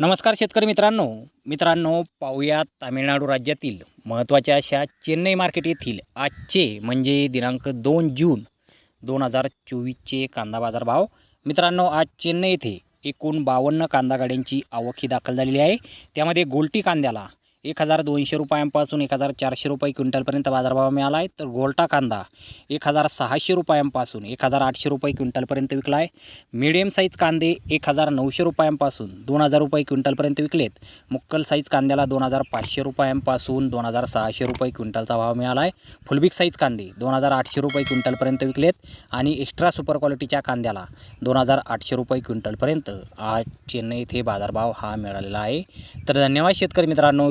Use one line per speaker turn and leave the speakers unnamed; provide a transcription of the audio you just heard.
नमस्कार शेतकरी मित्रांनो. मित्रांनो पाहूया तामिळनाडू राज्यातील महत्त्वाच्या अशा चेन्नई मार्केट येथील आजचे म्हणजे दिनांक दोन जून दोन हजार चोवीसचे कांदा बाजार भाव. मित्रांनो आज चेन्नई येथे एकूण बावन्न कांदा गाड्यांची आवक ही दाखल झालेली आहे. त्यामध्ये गोल्टी कांद्याला एक हजार दोनशे रुपयांपासून एक हजार चारशे रुपये क्विंटलपर्यंत बाजारभाव मिळाला आहे. तर गोल्टा कांदा एक हजार सहाशे रुपयांपासून एक हजार आठशे रुपये क्विंटलपर्यंत विकला आहे. मिडियम साईज कांदे एक हजार नऊशे रुपयांपासून दोन हजार रुपये क्विंटलपर्यंत विकलेत. मुक्कल साईज कांद्याला दोन हजार पाचशे रुपयांपासून दोन हजार सहाशे रुपये क्विंटलचा भाव मिळाला आहे. फुलबिग साईज कांदे दोन हजार आठशे रुपये क्विंटलपर्यंत विकलेत. आणि एक्स्ट्रा सुपर क्वालिटीच्या कांद्याला दोन हजार आठशे रुपये क्विंटलपर्यंत आज चेन्नई येथे बाजारभाव हा मिळालेला आहे. तर धन्यवाद शेतकरी मित्रांनो